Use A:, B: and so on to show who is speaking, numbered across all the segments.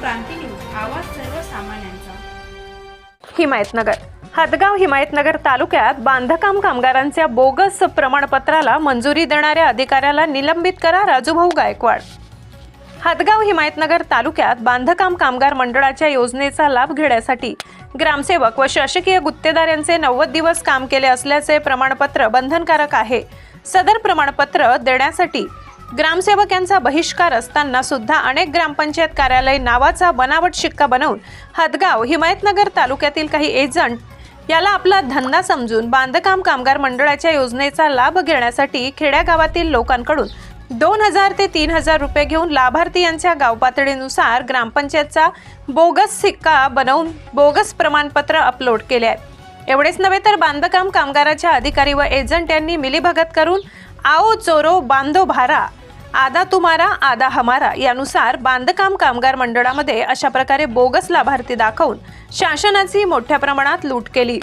A: क्रांती news आवाज सर्वसामान्यांचा.
B: हिमायतनगर. हदगाव हिमायतनगर तालुक्यात बांधकाम कामगारांच्या बोगस प्रमाणपत्राला मंजुरी देणाऱ्या अधिकाऱ्याला निलंबित करा राजूभाऊ गायकवाड. हदगाव हिमायतनगर तालुक्यात बांधकाम कामगार मंडळाच्या योजनेचा लाभ घेण्यासाठी ग्रामसेवक व शासकीय गुत्तेदार यांचे नव्वद दिवस काम केले असल्याचे प्रमाणपत्र बंधनकारक आहे. सदर प्रमाणपत्र देण्यासाठी ग्रामसेवक यांचा बहिष्कार असताना सुद्धा अनेक ग्रामपंचायत कार्यालय नावाचा बनावट शिक्का बनवून हदगाव हिमायतनगर तालुक्यातील काही एजंट याला आपला धंदा समजून बांधकाम कामगार मंडळाच्या योजनेचा लाभ घेण्यासाठी खेड्यागावातील लोकांकडून दोन हजार ते तीन हजार रुपये घेऊन लाभार्थी यांच्या गावपातळीनुसार ग्रामपंचायतचा बोगस सिक्का बनवून बोगस प्रमाणपत्र अपलोड केले आहे. एवढेच नव्हे तर बांधकाम कामगाराच्या अधिकारी व एजंट यांनी मिलीभगत करून आओ चोरो बांधो भारा आदा तुम्हारा आदा हमारा यानुसार बांधकाम कामगार मंडळामध्ये अशा प्रकारे बोगस लाभार्थी दाखवून शासनाची मोठ्या प्रमाणात लूट केली.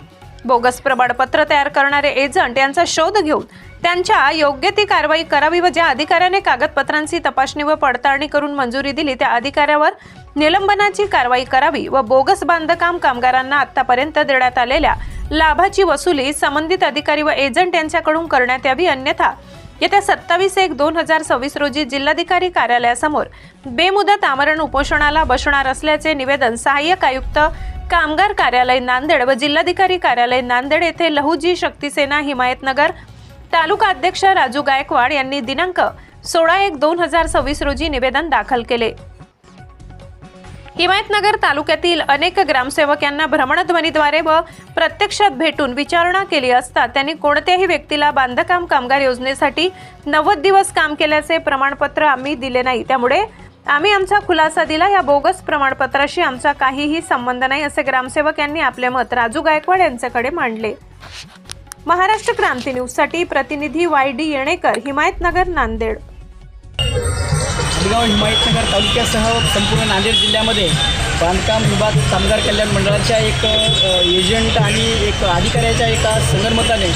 B: बोगस प्रमाणपत्र तयार करणारे एजंट यांचा शोध घेऊन त्यांच्या योग्य ती कारवाई करावी व ज्या अधिकाऱ्याने कागदपत्रांची तपासणी व पडताळणी करून मंजुरी दिली त्या अधिकाऱ्यावर निलंबनाची कारवाई करावी व बोगस बांधकाम कामगारांना आतापर्यंत देण्यात आलेल्या लाभाची वसुली संबंधित अधिकारी व एजंट यांच्याकडून करण्यात यावी. अन्यथा येत्या सत्तावीस एक दोन हजार सव्वीस रोजी जिल्हाधिकारी कार्यालयासमोर बेमुदत आमरण उपोषणाला बसणार असल्याचे निवेदन सहाय्यक आयुक्त कामगार कार्यालय नांदेड व जिल्हाधिकारी कार्यालय नांदेड येथे लहुजी शक्तीसेना हिमायतनगर तालुका अध्यक्ष राजू गायकवाड यांनी दिनांक सोळा एक दोन हजार सव्वीस रोजी निवेदन दाखल केले. हिमायतनगर तालुक्यातील अनेक ग्रामसेवक यांना भ्रमणध्वनीद्वारे व प्रत्यक्षात भेटून विचारणा केली असता त्यांनी कोणत्याही व्यक्तीला बांधकाम कामगार योजनेसाठी नव्वद दिवस काम केल्याचे प्रमाणपत्र आम्ही दिले नाही. त्यामुळे आम्ही आमचा खुलासा दिला. या बोगस प्रमाणपत्राशी आमचा काहीही संबंध नाही असे ग्रामसेवक यांनी आपले मत राजू गायकवाड यांच्याकडे मांडले. महाराष्ट्र क्रांती न्यूजसाठी प्रतिनिधी वाय डी येणेकर हिमायतनगर नांदेड.
C: हिमायतनगर तालुक्यासह संपूर्ण नांदेड जिल्ह्यामध्ये बांधकाम विभाग कामगार कल्याण मंडळाच्या एक एजंट आणि एक अधिकाऱ्याच्या एका संगनमताने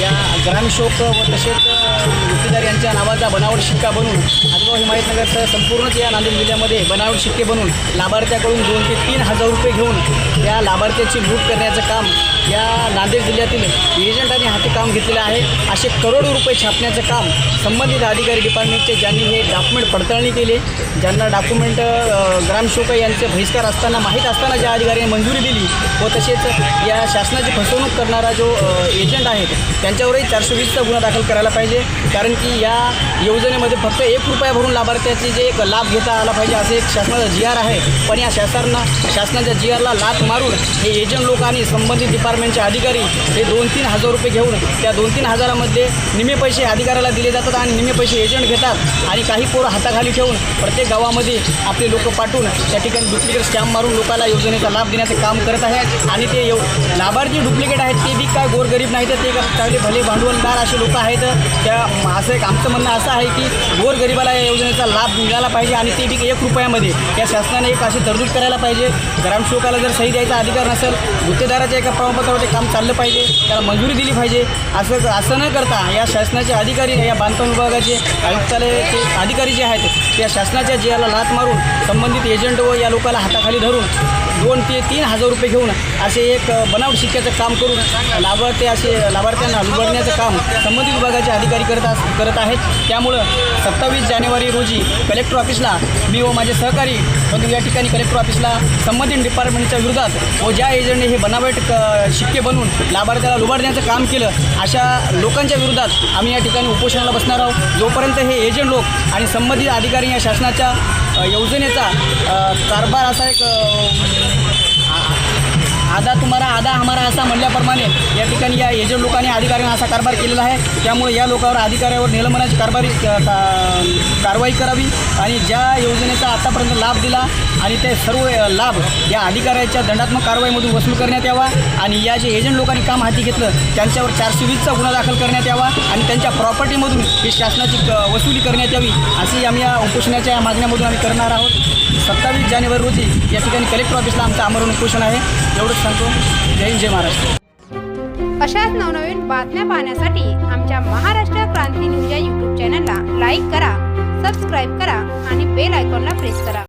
C: या ग्रामशोक व तसेच अ, गुत्तेदार यांच्या नावाचा बनावट शिक्का बनवून हदगाव हिमायतनगरसह संपूर्णच या नांदेड जिल्ह्यामध्ये बनावट शिक्के बनवून लाभार्थ्याकडून दोन ते तीन हजार रुपये घेऊन या लाभार्थ्याची लूट करण्याचं काम या नांदेड जिल्ह्यातील एजंटांनी हाती काम घेतलेलं आहे. असे करोडो रुपये छापण्याचं काम संबंधित अधिकारी डिपार्टमेंटचे ज्यांनी हे डॉक्युमेंट पडताळणी केली ज्यांना डॉक्युमेंट ग्रामशोक यांचे बहिष्कार असताना माहीत असताना ज्या अधिकाऱ्यांनी मंजुरी दिली व तसेच या शासनाची फसवणूक करणारा जो एजंट आहे त्यांच्यावरही चारशे वीसचा गुन्हा दाखल करायला पाहिजे. कारण की या योजनेमध्ये फक्त एक रुपया भरून लाभार्थ्याचे जे एक लाभ घेता आला पाहिजे असे एक शासनाचा जी आर आहे. पण या शासनानं शासनाच्या जी आरला लाथ मारून हे एजंट लोक आणि संबंधित डिपार्टमेंटचे अधिकारी हे दोन तीन हजार रुपये घेऊन त्या दोन तीन हजारामध्ये निम्मे पैसे अधिकाऱ्याला दिले जातात आणि निम्मे पैसे एजंट घेतात आणि काही पोरं हाताखाली ठेवून प्रत्येक गावामध्ये आपले लोक पाठवून त्या ठिकाणी डुप्लिकेट स्टॅम्प मारून लोकांना योजनेचा लाभ देण्याचं काम करत आहे आणि ते येऊ लाभार्थी डुप्लिकेट आहेत ते बी काय गोरगरीब नाही तर ते चांगले भले भांडवलदार असे लोक आहेत. त्या असं एक आमचं म्हणणं असं आहे की गोरगरिबाला या योजनेचा लाभ मिळाला पाहिजे आणि ते बी एक रुपयामध्ये. या शासनाने एक अशी तरतूद करायला पाहिजे. ग्रामसेवकाला जर सही द्यायचा अधिकार नसेल गुत्तेदाराच्या एका प्रमाणपत्रावर ते काम चाललं पाहिजे त्याला मंजुरी दिली पाहिजे. असं असं न करता या शासनाचे अधिकारी या बांधकाम विभागाचे आयुक्तालयाचे अधिकारी जे आहेत त्या शासनाच्या जियाला लाथ मारून संबंधित एजंट व या लोकांना हाताखाली धरून दोन ते तीन हजार रुपये घेऊन असे एक बनावट शिक्क्याचं काम करून लाभार्थी असे लाभार्थ्यांना लुबडण्याचं काम संबंधित विभागाचे अधिकारी करत अस करत आहेत. त्यामुळं सत्तावीस जानेवारी रोजी कलेक्टर ऑफिसला मी व माझे सहकारी म्हणजे या ठिकाणी कलेक्टर ऑफिसला संबंधित डिपार्टमेंटच्या विरोधात व ज्या एजंटने हे बनावट शिक्के बनवून लाभार्थ्याला लुबाडण्याचं काम केलं अशा लोकांच्या विरोधात आम्ही या ठिकाणी उपोषणाला बसणार आहोत. जोपर्यंत हे एजंट लोक आणि संबंधित अधिकारी या शासनाच्या योजनेचा कारभार असा एक आधा तुम्हाला आधा हमारा असा म्हणल्याप्रमाणे या ठिकाणी या एजंट लोकांनी अधिकाऱ्यांना असा कारभार केलेला आहे त्यामुळे या लोकांवर अधिकाऱ्यावर निलंबनाची कारभारी का- कारवाई करावी आणि ज्या योजनेचा आतापर्यंत लाभ दिला आणि ते सर्व लाभ या अधिकाऱ्याच्या दंडात्मक कारवाईमधून वसूल करण्यात यावा आणि या जे एजंट लोकांनी काम हाती घेतलं त्यांच्यावर चारशे वीसचा गुन्हा दाखल करण्यात यावा आणि त्यांच्या प्रॉपर्टीमधून ही शासनाची वसुली करण्यात यावी अशी आम्ही या उपोषणाच्या या मागण्यामधून आम्ही करणार आहोत. सत्तावीस जानेवारी रोजी या ठिकाणी कलेक्टर ऑफिसला आमचं आमरण उपोषण आहे. एवढंच सांगतो. जय हिंद जय महाराष्ट्र.
A: अशाच नवनवीन बातम्या पाहण्यासाठी आमच्या महाराष्ट्र क्रांती न्यूज या यूट्यूब चॅनलला लाईक करा सबस्क्राईब करा आणि बेल आयकॉनला प्रेस करा.